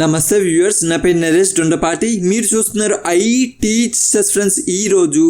నమస్తే వ్యూవర్స్ నా పేరు నరేష్ దొండపాటి మీరు చూస్తున్నారు ఐ టీచర్స్ ఫ్రెండ్స్ ఈ రోజు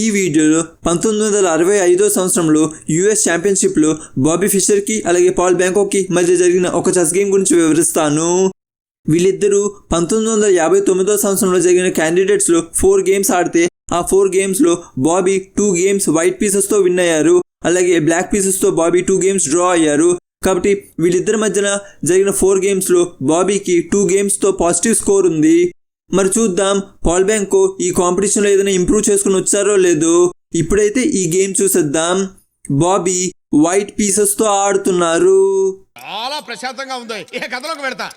ఈ వీడియోలో పంతొమ్మిది వందల అరవై ఐదో సంవత్సరంలో యుఎస్ ఛాంపియన్షిప్లో బాబీ ఫిషర్కి అలాగే పాల్ బ్యాంకోక్కి మధ్య జరిగిన ఒక చెస్ గేమ్ గురించి వివరిస్తాను. వీళ్ళిద్దరూ పంతొమ్మిది వందల యాభై తొమ్మిదో సంవత్సరంలో జరిగిన క్యాండిడేట్స్లో ఫోర్ గేమ్స్ ఆడితే ఆ ఫోర్ గేమ్స్లో బాబీ టూ గేమ్స్ వైట్ పీసెస్తో విన్ అయ్యారు. అలాగే బ్లాక్ పీసెస్తో బాబీ టూ గేమ్స్ డ్రా అయ్యారు. కాబట్టి వీళ్ళిద్దరి మధ్యన జరిగిన ఫోర్ గేమ్స్లో బాబీకి టూ గేమ్స్తో పాజిటివ్ స్కోర్ ఉంది. మరి చూద్దాం పాల్ బ్యాంకో ఈ కాంపిటీషన్లో ఏదైనా ఇంప్రూవ్ చేసుకుని వచ్చారో లేదో. ఇప్పుడైతే ఈ గేమ్ చూసేద్దాం. బాబీ వైట్ పీసెస్తో ఆడుతున్నారు. చాలా ప్రశాంతంగా ఉంది. ఇక కథలోకి పెడతా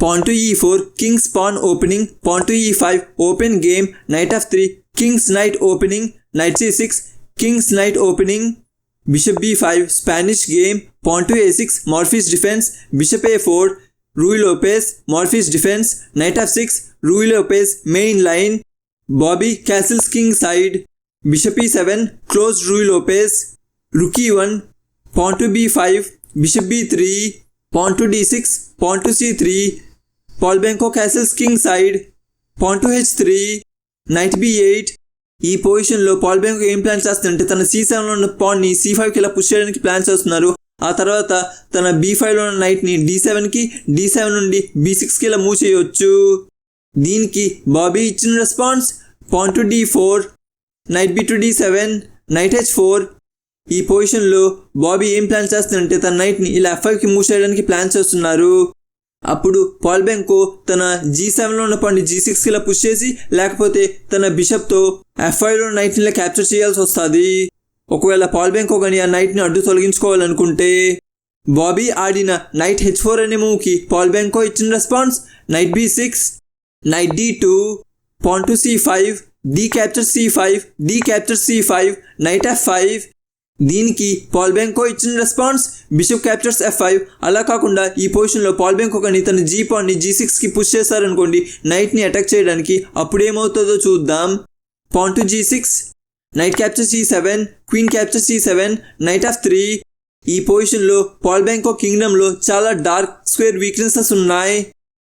Pawn to e4, king's pawn opening, pawn to e5, open game, knight f3, king's knight opening, knight c6, king's knight opening, bishop b5, Spanish game, pawn to a6, Morphy's defense, bishop a4, Rui Lopez, Morphy's defense, knight f6, Rui Lopez, main line, Bobby castles king side, bishop e7, closed Rui Lopez, rook e1, pawn to b5, bishop b3, pawn to d6, pawn to c3, Paul Benko castles king side, pawn to h3, knight b8. ఈ పొజిషన్లో Paul bank ఏం plan చేస్తుందంటే తన C సెవెన్లో ఉన్న పాన్ని C ఫైవ్కి ఇలా push చేయడానికి ప్లాన్ చేస్తున్నారు. ఆ తర్వాత తన బీ ఫైవ్లో ఉన్న నైట్ని డి సెవెన్కి డి సెవెన్ నుండి బీ సిక్స్కి ఇలా మూవ్ చేయవచ్చు దీనికి బాబీ ఇచ్చిన response pawn to D four knight B two D seven knight H four ఈ పొజిషన్లో బాబీ ఏం ప్లాన్ చేస్తుందంటే తన నైట్ని ఇలా ఎఫ్ఐకి మూవ్ చేయడానికి ప్లాన్ చేస్తున్నారు. అప్పుడు పాల్ బ్యాంకో తన జీ సెవెన్లో ఉన్న పాయింట్ జీ సిక్స్కి ఇలా పుష్ చేసి లేకపోతే తన బిషప్తో ఎఫ్ఐలో నైట్ని క్యాప్చర్ చేయాల్సి వస్తుంది. ఒకవేళ పాల్ బెంకో కానీ ఆ నైట్ని అడ్డు తొలగించుకోవాలనుకుంటే బాబీ ఆడిన నైట్ హెచ్ ఫోర్ అనే మూవ్కి పాల్ బ్యాంకో ఇచ్చిన response knight B six knight D two pawn to C five D capture C five D capture C five knight F five దీనికి పాల్ బ్యాంకో ఇచ్చిన response bishop captures F five అలా కాకుండా ఈ పొజిషన్లో Paul Benko కానీ తన G పాన్ని G సిక్స్కి పుష్ చేశారనుకోండి నైట్ని అటాక్ చేయడానికి అప్పుడు ఏమవుతుందో చూద్దాం. Pawn to G six knight capture C seven queen capture C seven knight F three ఈ పొజిషన్లో పాల్ బ్యాంకో కింగ్డమ్లో చాలా డార్క్ స్క్వేర్ వీక్నెసెస్ ఉన్నాయి.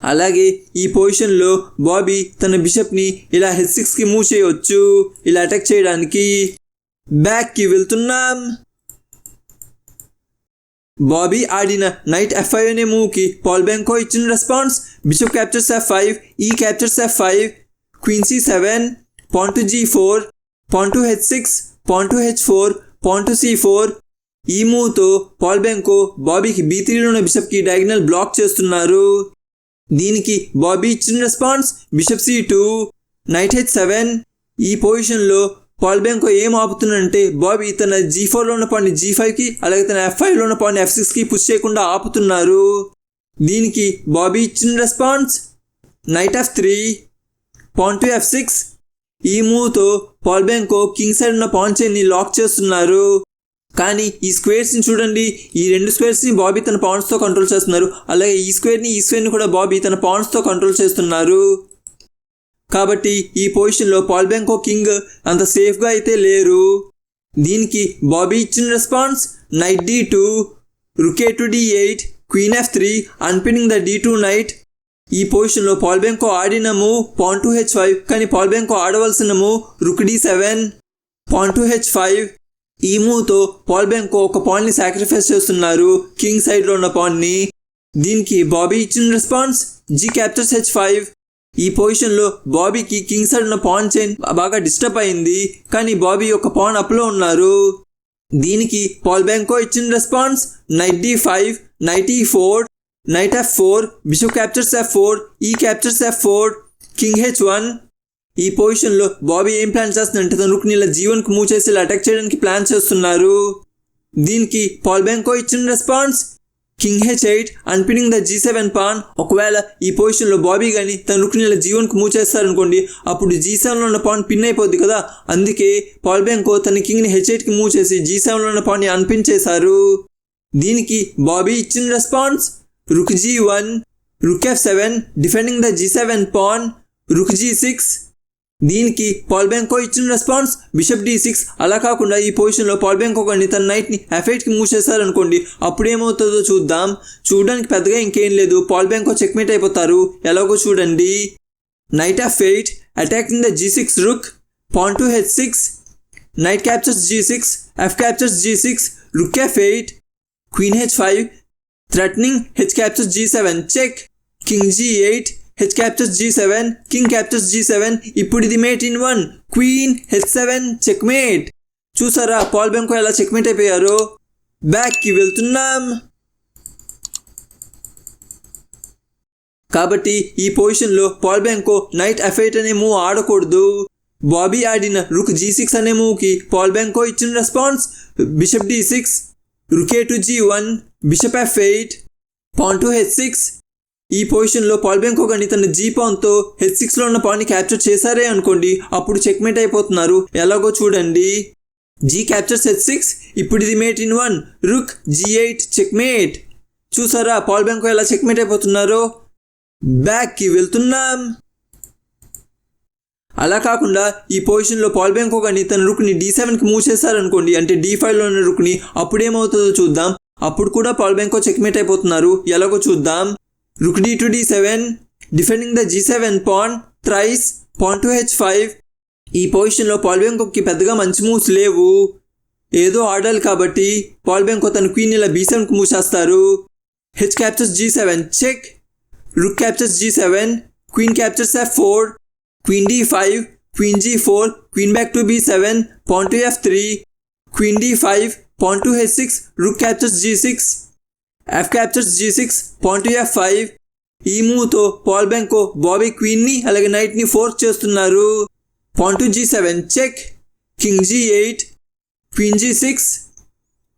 అలాగే ఈ పొజిషన్లో బాబీ తన బిషప్ని ఇలా హెచ్ సిక్స్కి మూవ్ చేయవచ్చు ఇలా అటాక్ చేయడానికి. బ్యాక్కి వెళ్తున్నాం బాబీ ఆడిన నైట్ ఎఫ్ ఫైవ్ అనే మూవ్కి పాల్ బ్యాంకో ఇచ్చిన response bishop captures F five E captures F five queen C seven pawn to G four pawn to H six pawn to H four pawn to C four ఈ మూవ్తో Paul Benko బాబీకి be త్రీలో ఉన్న బిషప్కి diagonal block చేస్తున్నారు. దీనికి Bobby ఇచ్చిన response bishop C two knight H seven ఈ పొజిషన్లో పాల్ బ్యాంకో ఏం ఆపుతుందంటే బాబీ తన జీ ఫోర్లో ఉన్న పాయింట్ జీ ఫైవ్కి అలాగే తన ఎఫ్ ఫైవ్లో ఉన్న పాయింట్ ఎఫ్ సిక్స్కి పుష్ చేయకుండా ఆపుతున్నారు. దీనికి బాబీ ఇచ్చిన response knight F three pawn to F six ఈ మూవ్తో పాల్ బ్యాంకో కింగ్ సైడ్ ఉన్న పాన్ చైన్ని లాక్ చేస్తున్నారు. కానీ ఈ స్క్వేర్స్ని చూడండి ఈ రెండు స్క్వేర్స్ని బాబీ తన పాయింట్స్తో కంట్రోల్ చేస్తున్నారు. అలాగే ఈ స్క్వేర్ని ఈ స్క్వేర్ని కూడా బాబీ తన పాయింట్స్తో కంట్రోల్ చేస్తున్నారు. కాబట్టి ఈ పొజిషన్లో పాల్ బ్యాంకో కింగ్ అంత సేఫ్గా అయితే లేరు. దీనికి బాబీ ఇచ్చిన response knight D two rook to D eight queen F three unpinning the D two knight. ఈ పొజిషన్లో Paul Benko pawn to H five కానీ Paul Benko rook D seven pawn to H five. ఈ మూవ్తో Paul బ్యాంకో ఒక పాన్ని sacrifice చేస్తున్నారు king సైడ్లో ఉన్న పాన్ని. దీనికి బాబీ ఇచ్చిన response G captures H five. ఈ పొజిషన్లో బాబీకి కింగ్ సైడ్ ఉన్న పాన్ చైన్ బాగా డిస్టర్బ్ అయింది. కానీ బాబీ ఒక పాన్ అప్లో ఉన్నారు. దీనికి పాల్ బ్యాంకో ఇచ్చిన response knight D five knight E four knight F four bishop captures F four E captures F four king H one ఈ పొజిషన్లో బాబీ ఏం ప్లాన్ చేస్తుందంటే తన రుక్ని ఇలా జీవన్కి మూవ్ చేసి ఇలా అటాక్ చేయడానికి ప్లాన్ చేస్తున్నారు. దీనికి పాల్ బ్యాంకో ఇచ్చిన response king H eight unpinning the G seven pawn ఒకవేళ ఈ పొజిషన్లో బాబీ కానీ తన రుక్ని జీవన్కు జీవన్కి మూవ్ చేస్తారనుకోండి అప్పుడు జీ సెవెన్లో ఉన్న పాన్ పిన్ అయిపోద్ది కదా. అందుకే పాల్ బ్యాంకో తన కింగ్ని హెచ్ ఎయిట్కి మూవ్ చేసి జీ సెవెన్లో ఉన్న పాన్ని అనిపించేశారు దీనికి బాబీ ఇచ్చిన response rook G one rook F seven defending the G seven pawn rook G six దీనికి పాల్ బ్యాంకో ఇచ్చిన రెస్పాన్స్ బిషప్ డి సిక్స్ అలా కాకుండా ఈ పొజిషన్లో పాల్ బ్యాంకో కానీ తన నైట్ని ఎఫైట్కి మూవ్ చేశారనుకోండి అప్పుడు ఏమవుతుందో చూద్దాం. చూడడానికి పెద్దగా ఇంకేం లేదు. పాల్ బ్యాంకో చెక్మేట్ అయిపోతారు. ఎలాగో చూడండి. Knight F eight attacking the G six rook pawn to H six knight captures G six F captures G six rook F eight queen H five threatening H captures G seven check king G eight H captures G seven king captures G seven ఇప్పుడు ఇది mate in one queen H seven check mate చూసారా Paul Benko ఎలా checkmate అయిపోయారు? బ్యాక్కి వెళ్తున్నాం. కాబట్టి ఈ పొజిషన్లో పాల్ బ్యాంకో నైట్ ఎఫైట్ అనే మూవ్ ఆడకూడదు. బాబీ ఆడిన రుక్ జీ సిక్స్ అనే మూవ్కి పాల్ బ్యాంకో ఇచ్చిన response bishop D six rook to G one bishop F eight pawn to H six ఈ పొజిషన్లో పాల్ కానీ తన జీ పాన్తో హెచ్ సిక్స్లో ఉన్న పాన్ని క్యాప్చర్ చేశారే అనుకోండి అప్పుడు చెక్మేట్ అయిపోతున్నారు. ఎలాగో చూడండి. జీ క్యాప్చర్స్ హెచ్ సిక్స్ ఇప్పుడు ఇది mate in one rook G eight checkmate చూసారా పాల్ బ్యాంకో ఎలా చెక్మేట్ అయిపోతున్నారో? బ్యాక్కి వెళ్తున్నాం. అలా కాకుండా ఈ పొజిషన్లో పాల్ బ్యాంకో కానీ తన రుక్ని డీ సెవెన్కి మూవ్ చేశారనుకోండి అంటే డీ ఫైవ్లో ఉన్న రుక్ని అప్పుడు ఏమవుతుందో చూద్దాం. అప్పుడు కూడా పాల్ బ్యాంకో చెక్మేట్ అయిపోతున్నారు. ఎలాగో చూద్దాం. Rook d to d7 defending the G seven pawn thrice pawn to H five ఈ పొజిషన్లో పాల్బెంక్కి పెద్దగా మంచి మూవ్స్ లేవు. ఏదో ఆడాలి కాబట్టి పాల్బెంక్ తన క్వీన్ ఇలా బీ సెవెన్కి మూవ్ చేస్తారు. H captures G seven check rook captures G seven queen captures F four queen D five queen G four queen back to B seven pawn to F three queen D five pawn to H six rook captures G six F captures G six point F five ఈ మూవ్తో Paul Benko Bobby క్వీన్ని అలాగే నైట్ని force చేస్తున్నారు. Pawn G seven check king G eight queen G six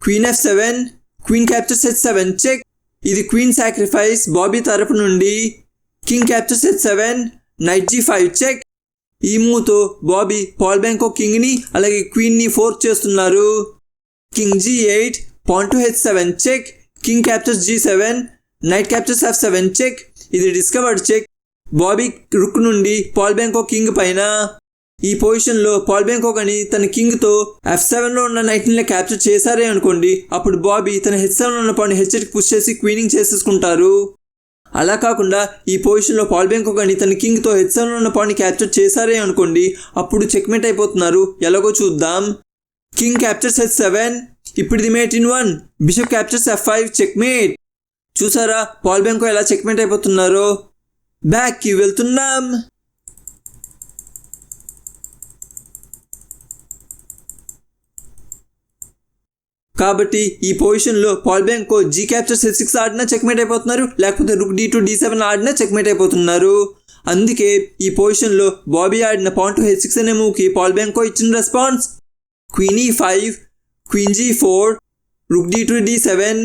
queen f seven queen captures h seven check ఇది queen sacrifice Bobby తరపు నుండి. King captures h seven knight g five check ఈ మూవ్తో Bobby Pal Benko కింగ్ని అలాగే క్వీన్ని force చేస్తున్నారు. King g eight pawn h seven check king captures g seven knight captures f seven check ఇది discovered check Bobby rook నుండి Pal Benko king పైన ఈ పొజిషన్లో పాల్ బ్యాంకో అని తన కింగ్తో ఎఫ్ సెవెన్లో ఉన్న నైట్ని క్యాప్చర్ చేశారే అనుకోండి అప్పుడు బాబీ తన హెచ్ సెవెన్లో ఉన్న పాయింట్ హెచ్ఎట్కి పుష్ చేసి క్వీనింగ్ చేసేసుకుంటారు. అలా కాకుండా ఈ పొజిషన్లో పాల్ బ్యాంకో కానీ తన కింగ్తో హెచ్ సెవెన్లో ఉన్న పాయింట్ క్యాప్చర్ చేశారే అనుకోండి అప్పుడు చెక్మేట్ అయిపోతున్నారు. ఎలాగో చూద్దాం. కింగ్ క్యాప్చర్స్ హెచ్ సెవెన్ ఇప్పుడు the mate in one bishop captures f five checkmate చూసారా? పాల్ బ్యాంకో ఎలా చెక్మేట్ అయిపోతున్నారో? బ్యాక్కి వెళ్తున్నాం. కాబట్టి ఈ పొజిషన్లో Pal Benko g capture set six ఆడినా చెక్మేట్ అయిపోతున్నారు లేకపోతే rook d two d seven ఆడినా చెక్మేట్ అయిపోతున్నారు. అందుకే ఈ పొజిషన్లో బాబీ ఆడిన పాయింట్ హెచ్ సిక్స్ అనే మూవ్కి పాల్ బ్యాంకో ఇచ్చిన response queen e five queen g four rook d two d seven.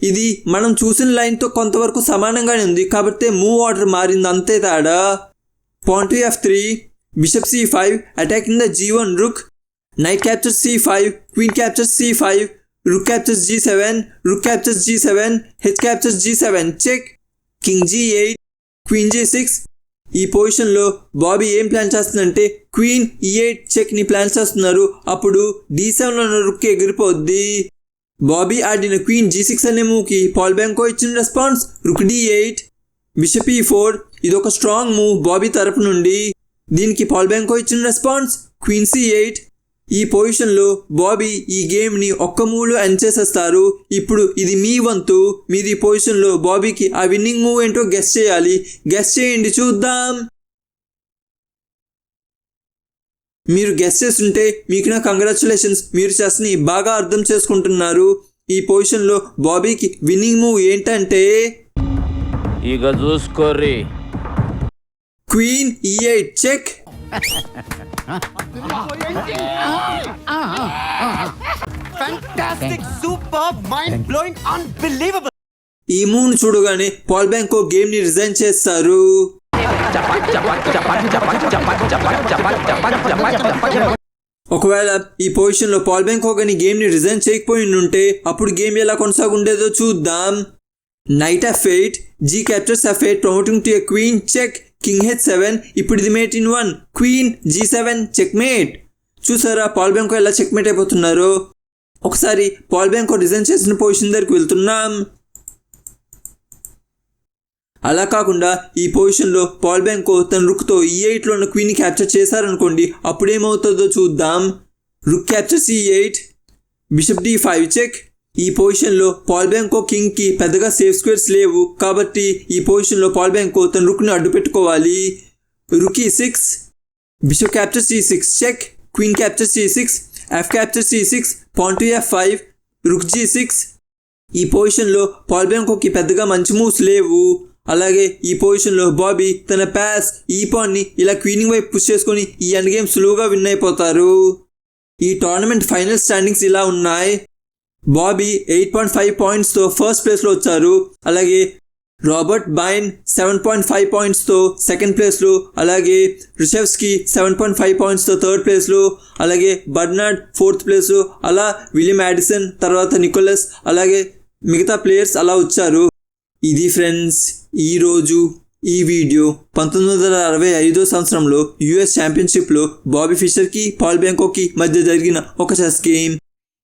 ఇది మనం చూసిన లైన్తో కొంతవరకు సమానంగానే ఉంది. కాబట్టి మూవ్ ఆర్డర్ మారింది. అంతే తేడా. Point f three bishop c five attacking the g one rook knight capture c five queen capture c five rook captures g seven rook captures g seven h captures g seven. Check. King g eight queen g six ఈ పొజిషన్లో బాబీ ఏం plan చేస్తుందంటే queen ఈ eight చెక్ని plan చేస్తున్నారు అప్పుడు D seven ఉన్న రుక్ ఎగిరిపోద్ది. Bobby ఆడిన క్వీన్ జీ సిక్స్ అనే మూవ్కి పాల్ బ్యాంకో ఇచ్చిన response rook d eight bishop e four ఇది ఒక స్ట్రాంగ్ మూవ్ బాబీ తరపు నుండి. దీనికి పాల్ బ్యాంకో ఇచ్చిన రెస్పాన్స్ క్వీన్ సి ఎయిట్ ఈ పొజిషన్లో బాబీ ఈ గేమ్ని ఒక్క మూవ్లో ఎండ్ చేసేస్తారు. ఇప్పుడు ఇది మీ వంతు. మీరు ఈ పొజిషన్లో బాబీకి ఆ విన్నింగ్ మూవ్ ఏంటో గెస్ చేయాలి. గెస్ చేయండి చూద్దాం. మీరు గెస్ చేస్తుంటే మీకు నా కంగ్రాచులేషన్స్ మీరు చెస్ని బాగా అర్థం చేసుకుంటున్నారు. ఈ పొజిషన్లో బాబీకి విన్నింగ్ మూవ్ ఏంటంటే ఇక చూసుకోర్రి. Queen e check. Fantastic, superb, mind blowing, unbelievable. ఈ మూవ్ని చూడగానే పాల్ బ్యాంకో గేమ్ని రిజైన్ చేస్తారు. ఒకవేళ ఈ పొజిషన్లో పాల్ బ్యాంకాక్ అని గేమ్ని రిజైన్ చేయకపోయి ఉంటే అప్పుడు గేమ్ ఎలా కొనసాగుండేదో చూద్దాం. Knight f eight g captures f eight promoting to a queen check king h seven ఇప్పుడు ఇది mate in one. Queen g seven check mate చూసారా పాల్ బ్యాంకో ఎలా చెక్ మేట్ ఒకసారి పాల్ బ్యాంకో డిజైన్ చేసిన position దగ్గరికి వెళ్తున్నాం. అలా కాకుండా ఈ పొజిషన్లో పాల్ బ్యాంకో తన రుక్తో ఈ ఎయిట్లో ఉన్న క్వీన్ని క్యాప్చర్ చేశారనుకోండి అప్పుడు ఏమవుతుందో చూద్దాం. Rook capture c eight bishop d five check ఈ పొజిషన్లో పాల్ బ్యాంకో కింగ్కి పెద్దగా సేఫ్ స్క్వేర్స్ లేవు కాబట్టి ఈ పొజిషన్లో పాల్ బ్యాంకో తన రుక్ని అడ్డు పెట్టుకోవాలి. Rook e six bishop capture c six check queen capture c six f capture c six pawn to f five rook g six. ఈ పొజిషన్లో పాల్ బ్యాంకోకి పెద్దగా మంచి మూవ్స్ లేవు. అలాగే ఈ పొజిషన్లో బాబీ తన ప్యాస్ ఈ పాన్ని ఇలా క్వీనింగ్ వైపు పుష్ చేసుకొని ఈ ఎండ్ గేమ్ సులువుగా విన్ అయిపోతారు. ఈ టోర్నమెంట్ ఫైనల్ స్టాండింగ్స్ ఇలా ఉన్నాయి. బాబీ ఎయిట్ పాయింట్ ఫైవ్ పాయింట్స్తో ఫస్ట్ ప్లేస్లో వచ్చారు. అలాగే Robert Byrne seven point five పాయింట్స్తో second ప్లేస్లో అలాగే రిషెవ్స్కి సెవెన్ పాయింట్ ఫైవ్ పాయింట్స్తో థర్డ్ ప్లేస్లో అలాగే బర్నాడ్ ఫోర్త్ ప్లేస్ అలా విలియం యాడిసన్ తర్వాత నికోలస్ అలాగే మిగతా ప్లేయర్స్ అలా వచ్చారు. ఇది ఫ్రెండ్స్ ఈరోజు ఈ వీడియో. పంతొమ్మిది వందల అరవై ఐదో సంవత్సరంలో యుఎస్ ఛాంపియన్షిప్లో బాబీ ఫిషర్కి పాల్ బ్యాంకోకి మధ్య జరిగిన ఒక చెస్ గేమ్.